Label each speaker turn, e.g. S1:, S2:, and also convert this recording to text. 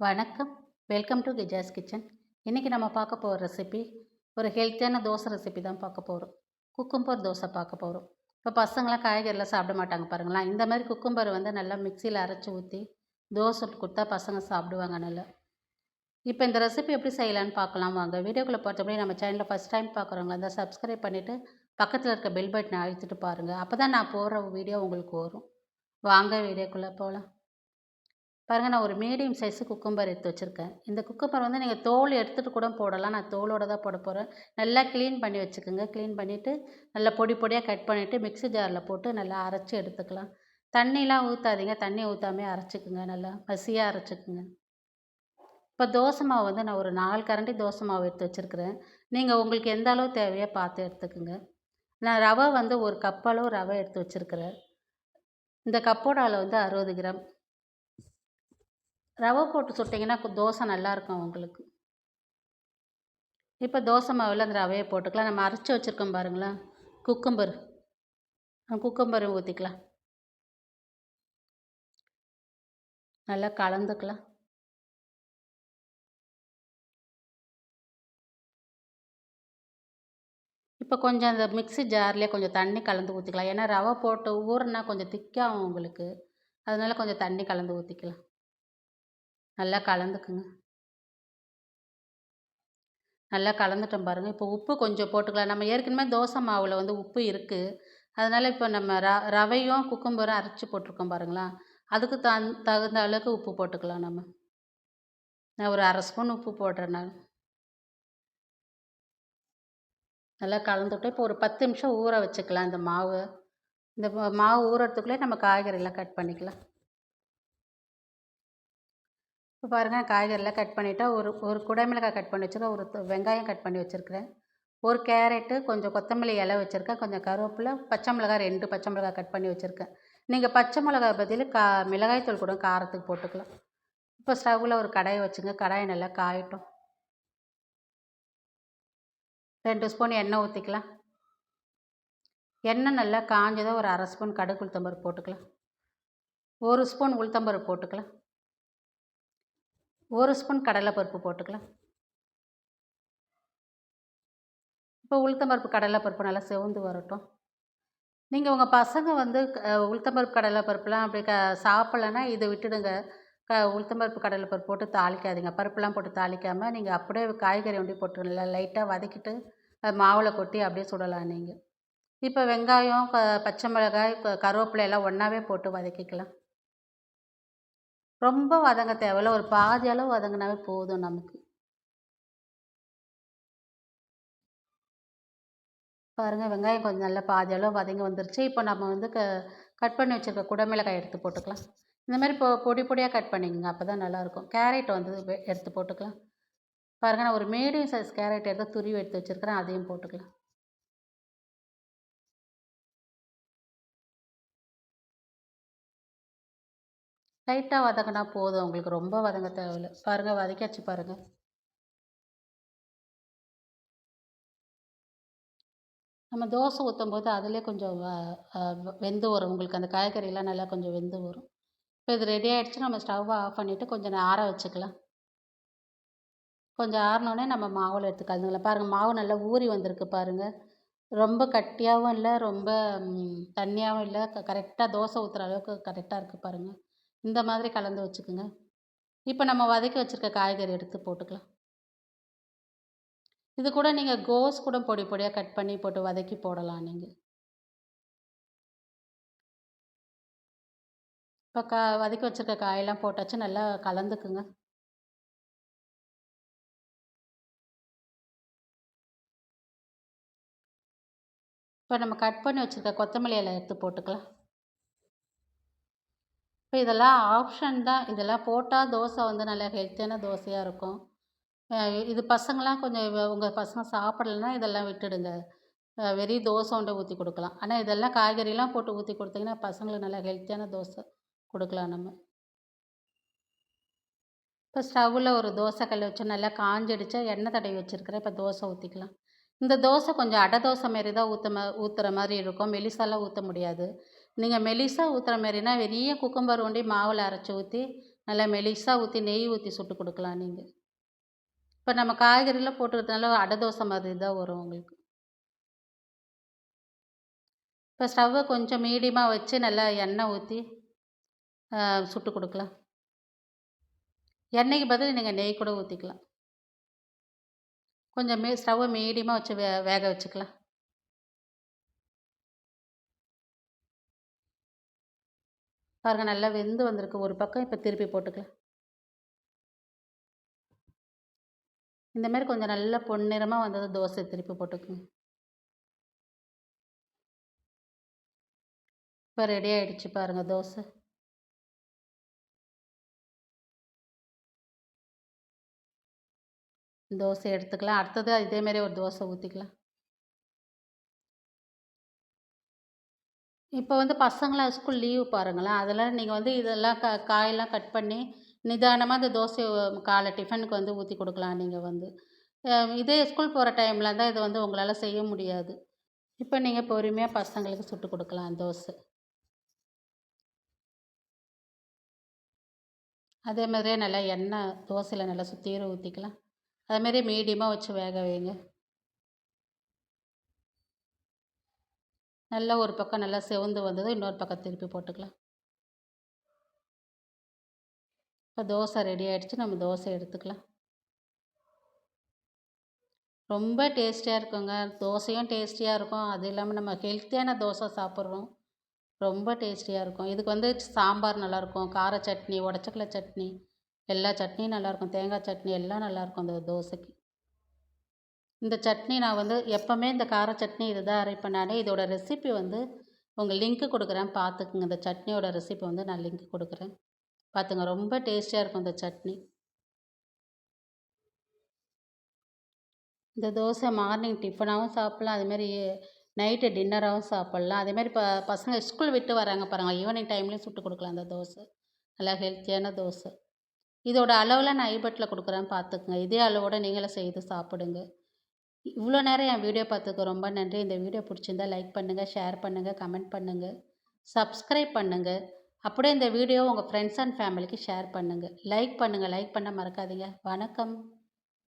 S1: வணக்கம். Welcome to கிஜாஸ் kitchen இன்றைக்கி நம்ம பார்க்க போகிற ரெசிபி ஒரு ஹெல்த்தியான தோசை ரெசிபி தான் பார்க்க போகிறோம் குக்கும்பர் தோசை பார்க்க போகிறோம் இப்போ பசங்களாம் காய்கறிலாம் சாப்பிட மாட்டாங்க பாருங்களேன். இந்த மாதிரி குக்கும்பர் வந்து நல்லா மிக்சியில் அரைச்சி ஊற்றி தோசை கொடுத்தா பசங்க சாப்பிடுவாங்க நல்லா. இப்போ இந்த ரெசிபி எப்படி செய்யலான்னு பார்க்கலாம் வாங்க. வீடியோக்குள்ளே பார்த்தபடி நம்ம சேனலில் ஃபஸ்ட் டைம் பார்க்குறவங்கள இருந்தால் சப்ஸ்கிரைப் பண்ணிவிட்டு பக்கத்தில் இருக்க பெல் பட்டனை அழுத்திட்டு பாருங்கள் அப்போ தான் நான் போடுற வீடியோ உங்களுக்கு வரும். வாங்க வீடியோக்குள்ளே போகலாம் பாருங்கள் நான் ஒரு மீடியம் சைஸு குக்கம்பர் எடுத்து வச்சுருக்கேன். இந்த குக்கம்பர் வந்து நீங்கள் தோல் எடுத்துகிட்டு கூட போடலாம். நான் தோலோட தான் போட போகிறேன் நல்லா க்ளீன் பண்ணி வச்சுக்கோங்க. க்ளீன் பண்ணிவிட்டு நல்லா பொடி பொடியாக கட் பண்ணிவிட்டு மிக்ஸி ஜாரில் போட்டு நல்லா அரைச்சி எடுத்துக்கலாம். தண்ணிலாம் ஊற்றாதீங்க தண்ணி ஊற்றாமே அரைச்சிக்குங்க. நல்லா பசியாக அரைச்சிக்குங்க. இப்போ தோசை மாவு வந்து நான் ஒரு நாலு கரண்டி தோசை மாவு எடுத்து வச்சுருக்கிறேன். நீங்கள் உங்களுக்கு எந்த அளவு தேவையோ பார்த்து எடுத்துக்கோங்க. நான் ரவை வந்து ஒரு கப் அளவு ரவை எடுத்து வச்சுருக்கிறேன். இந்த கப்போட அளவு வந்து அறுபது கிராம். ரவை போட்டு சுட்டிங்கன்னா தோசை நல்லாயிருக்கும் உங்களுக்கு. இப்போ தோசை மாவில் அந்த ரவையை போட்டுக்கலாம். நம்ம அரைச்சி வச்சுருக்கோம் பாருங்களேன். குக்கம்பர். குக்கம்பர் ஊற்றிக்கலாம் நல்லா கலந்துக்கலாம். இப்போ கொஞ்சம் அந்த மிக்ஸி ஜார்லேயே கொஞ்சம் தண்ணி கலந்து ஊற்றிக்கலாம் ஏன்னா ரவை போட்டு ஊறுனா கொஞ்சம் திக்காகும் உங்களுக்கு. அதனால கொஞ்சம் தண்ணி கலந்து ஊற்றிக்கலாம் நல்லா கலந்துக்குங்க. நல்லா கலந்துட்டோம் பாருங்கள் இப்போ உப்பு கொஞ்சம் போட்டுக்கலாம். நம்ம ஏற்கனவே தோசை மாவில் வந்து உப்பு இருக்குது அதனால் இப்போ நம்ம ர ரவையும் குக்கும்பரும் அரைச்சி போட்டிருக்கோம் பாருங்களேன் அதுக்கு தன் தகுந்த அளவுக்கு உப்பு போட்டுக்கலாம் நம்ம. நான் ஒரு அரை ஸ்பூன் உப்பு போடுறேன் நான். நல்லா கலந்துட்டு இப்போ ஒரு பத்து நிமிஷம் ஊற வச்சுக்கலாம் இந்த மாவு. இந்த மாவு ஊறுறதுக்குள்ளே நம்ம காய்கறிலாம் கட் பண்ணிக்கலாம். இப்போ பாருங்கள் காய்கறிலாம் கட் பண்ணிவிட்டா ஒரு ஒரு குடைமிளகாய் கட் பண்ணி வச்சுருக்கேன் ஒரு வெங்காயம் கட் பண்ணி வச்சுருக்கிறேன். ஒரு கேரட்டு கொஞ்சம் கொத்தமல்லி இலை வச்சுருக்கேன் கொஞ்சம் கருவேப்பிலை பச்சை மிளகாய் ரெண்டு பச்சை மிளகாய் கட் பண்ணி வச்சுருக்கேன். நீங்கள் பச்சை மிளகாய் பதில் கா மிளகாய்த்தூள் கூட காரத்துக்கு போட்டுக்கலாம். இப்போ ஸ்டவ்வில் ஒரு கடாயை வச்சுங்க கடாயை நல்லா காயட்டும். ரெண்டு ஸ்பூன் எண்ணெய் ஊற்றிக்கலாம் எண்ணெய் நல்லா காஞ்சதும் ஒரு அரை ஸ்பூன் கடுகு உளுத்தம்பருப்பு போட்டுக்கலாம். ஒரு ஸ்பூன் உளுத்தம்பருப்பு போட்டுக்கலாம். ஒரு ஸ்பூன் கடலைப்பருப்பு போட்டுக்கலாம். இப்போ உளுத்தம்பருப்பு கடலைப்பருப்பு நல்லா செவந்து வரட்டும். நீங்கள் உங்கள் பசங்க வந்து க- உளுத்தம்பருப்பு கடலைப்பருப்புலாம் அப்படி க சாப்பிட்லன்னா இதை விட்டுடுங்க. க உளுத்தம்பருப்பு கடலைப்பருப்பு போட்டு தாளிக்காதீங்க. பருப்புலாம் போட்டு தாளிக்காமல் நீங்கள் அப்படியே காய்கறி ஒண்டி போட்டுருங்க லைட்டாக வதக்கிட்டு மாவில் கொட்டி அப்படியே சுடலாம் நீங்கள் இப்போ வெங்காயம் க பச்சை மிளகாய் க- கருவேப்பிலை எல்லாம் ஒன்றாவே போட்டு வதக்கிக்கலாம். ரொம்ப வதங்க தேவையில்ல. ஒரு பாதி அளவு வதங்கினாவே போதும் நமக்கு. பாருங்கள் வெங்காயம் கொஞ்சம் நல்லா பாதி அளவு வதங்கி வந்துருச்சு. இப்போ நம்ம வந்து க கட் பண்ணி வச்சுருக்க குடமிளகாய் எடுத்து போட்டுக்கலாம். இந்த மாதிரி பொ பொடி பொடியாக கட் பண்ணிக்கோங்க. அப்போ தான் நல்லாயிருக்கும். கேரட் வந்து எடுத்து போட்டுக்கலாம். பாருங்கள் நான் ஒரு மீடியம் சைஸ் கேரட் எடுத்து துருவி எடுத்து வச்சுருக்கிறேன். அதையும் போட்டுக்கலாம். லைட்டாக வதங்கினா போதும். உங்களுக்கு ரொம்ப வதங்க தேவையில்ல. பாருங்கள் வதக்காச்சு பாருங்கள் நம்ம தோசை ஊற்றும் போது அதிலே கொஞ்சம் வெந்து வரும். உங்களுக்கு அந்த காய்கறிலாம் நல்லா கொஞ்சம் வெந்து வரும். இப்போ இது ரெடி ஆகிடுச்சு நம்ம ஸ்டவ்வை ஆஃப் பண்ணிவிட்டு கொஞ்சம் நேரம் ஆற வச்சுக்கலாம். கொஞ்சம் ஆறினோடனே நம்ம மாவில் எடுத்து கலந்துக்கலாம் பாருங்கள் மாவு நல்லா ஊறி வந்திருக்கு பாருங்கள் ரொம்ப கட்டியாகவும் இல்லை ரொம்ப தண்ணியாகவும் இல்லை. கரெக்டாக தோசை ஊற்றுற அளவுக்கு கரெக்டாக இருக்குது பாருங்கள் இந்த மாதிரி கலந்து வச்சுக்கோங்க. இப்போ நம்ம வதக்கி வச்சுருக்க காய்கறி எடுத்து போட்டுக்கலாம். இது கூட நீங்கள் கோஸ் கூட பொடி பொடியாக கட் பண்ணி போட்டு வதக்கி போடலாம் நீங்கள் இப்போ கா வதக்கி வச்சுருக்க காயெல்லாம் போட்டாச்சு நல்லா கலந்துக்குங்க. இப்போ நம்ம கட் பண்ணி வச்சுருக்க கொத்தமல்லி இலை எடுத்து போட்டுக்கலாம். இப்போ இதெல்லாம் ஆப்ஷன் தான். இதெல்லாம் போட்டால் தோசை வந்து நல்லா ஹெல்த்தியான தோசையாக இருக்கும். இது பசங்களாம் கொஞ்சம் உங்கள் பசங்க சாப்பிடலன்னா இதெல்லாம் விட்டுடுங்க. வெறி வெறும் தோசை உண்டை ஊற்றி கொடுக்கலாம். ஆனால் இதெல்லாம் காய்கறிலாம் போட்டு ஊற்றி கொடுத்தீங்கன்னா பசங்களுக்கு நல்லா ஹெல்த்தியான தோசை கொடுக்கலாம் நம்ம. இப்போ ஸ்டவ்வில் ஒரு தோசை கல் வச்சு நல்லா காஞ்சடிச்சா எண்ணெய் தடவி வச்சுருக்கிறேன். இப்போ தோசை ஊற்றிக்கலாம் இந்த தோசை கொஞ்சம் அடை தோசை மாரி தான் ஊற்ற மா ஊற்றுற மாதிரி இருக்கும். மெலிசாலாம் ஊற்ற முடியாது. நீங்கள் மெலிசாக ஊற்றுற மாதிரினா பெரிய குக்கம்பர் ஒண்டி மாவில் அரைச்சி ஊற்றி நல்லா மெலிசாக ஊற்றி நெய் ஊற்றி சுட்டு கொடுக்கலாம் நீங்கள் இப்போ நம்ம காய்கறிலாம் போட்டுக்கிறதுனால அடை தோசை மாதிரி தான் வரும் உங்களுக்கு. இப்போ ஸ்டவ்வை கொஞ்சம் மீடியமாக வச்சு நல்லா எண்ணெய் ஊற்றி சுட்டு கொடுக்கலாம். எண்ணெய்க்கு பதில் நீங்கள் நெய் கூட ஊற்றிக்கலாம் கொஞ்சம் மீ ஸ்டவ்வை மீடியமாக வச்சு வே வேக வச்சுக்கலாம். பாருங்கள் நல்லா வெந்து வந்திருக்கு. ஒரு பக்கம் இப்போ திருப்பி போட்டுக்கலாம் இந்த மாதிரி கொஞ்சம் நல்லா பொன்னிறமாக வந்தது தோசை திருப்பி போட்டுக்கோங்க. இப்போ ரெடி ஆகிடுச்சு பாருங்கள் தோசை. தோசை எடுத்துக்கலாம். அடுத்தது இதேமாரி ஒரு தோசை ஊற்றிக்கலாம் இப்போ வந்து பசங்களாம் ஸ்கூல் லீவு பாருங்களேன். அதெல்லாம் நீங்கள் வந்து இதெல்லாம் க காயெல்லாம் கட் பண்ணி நிதானமாக அந்த தோசையை காலை டிஃபனுக்கு வந்து ஊற்றி கொடுக்கலாம் நீங்கள் வந்து. இதே ஸ்கூல் போகிற டைமில் தான் இது வந்து உங்களால் செய்ய முடியாது. இப்போ நீங்கள் பொறுமையாக பசங்களுக்கு சுட்டு கொடுக்கலாம் தோசை. அதே மாதிரியே நல்லா எண்ணெய் தோசையில் நல்லா சுற்றிலும் ஊற்றிக்கலாம் அதுமாரி மீடியமாக வச்சு வேக வைங்க. நல்லா ஒரு பக்கம் நல்லா செவந்து வந்ததும் இன்னொரு பக்கம் திருப்பி போட்டுக்கலாம். இப்போ தோசை ரெடி ஆகிடுச்சு நம்ம தோசை எடுத்துக்கலாம். ரொம்ப டேஸ்டியாக இருக்குங்க. தோசையும் டேஸ்டியாக இருக்கும். அது இல்லாமல் நம்ம ஹெல்த்தியான தோசை சாப்பிட்றோம். ரொம்ப டேஸ்டியாக இருக்கும். இதுக்கு வந்து சாம்பார் நல்லாயிருக்கும். கார சட்னி உடச்சக்கல சட்னி எல்லா சட்னியும் நல்லாயிருக்கும். தேங்காய் சட்னி எல்லாம் நல்லாயிருக்கும் அந்த தோசைக்கு. இந்த சட்னி நான் வந்து எப்போவுமே இந்த கார சட்னி இதை தான் அரைப்பேன் நான். இதோட ரெசிபி வந்து உங்கள் லிங்க்கு கொடுக்குறேன். பார்த்துக்குங்க இந்த சட்னியோட ரெசிபி வந்து நான் லிங்க் கொடுக்குறேன். பார்த்துங்க ரொம்ப டேஸ்டியாக இருக்கும் இந்த சட்னி. இந்த தோசை மார்னிங் டிஃபனாகவும் சாப்பிட்லாம். அதுமாரி நைட்டு டின்னராகவும் சாப்பிட்லாம். அதேமாதிரி ப பசங்க ஸ்கூல் விட்டு வராங்க பாருங்கள் ஈவினிங் டைம்லேயும் சுட்டு கொடுக்கலாம் அந்த தோசை. நல்லா ஹெல்த்தியான தோசை. இதோட அளவில் நான் ஐபட்டில் கொடுக்குறேன். பார்த்துக்குங்க இதே அளவோடு நீங்களும் செய்து சாப்பிடுங்க. இவ்வளோ நேரம் என் வீடியோ பார்த்துக்க ரொம்ப நன்றி. இந்த வீடியோ பிடிச்சிருந்தா லைக் பண்ணுங்கள் ஷேர் பண்ணுங்கள் கமெண்ட் பண்ணுங்கள் சப்ஸ்கிரைப் பண்ணுங்கள் அப்படியே இந்த வீடியோ உங்கள் ஃப்ரெண்ட்ஸ் அண்ட் ஃபேமிலிக்கு ஷேர் பண்ணுங்கள் லைக் பண்ணுங்கள் லைக் பண்ண மறக்காதீங்க. வணக்கம்.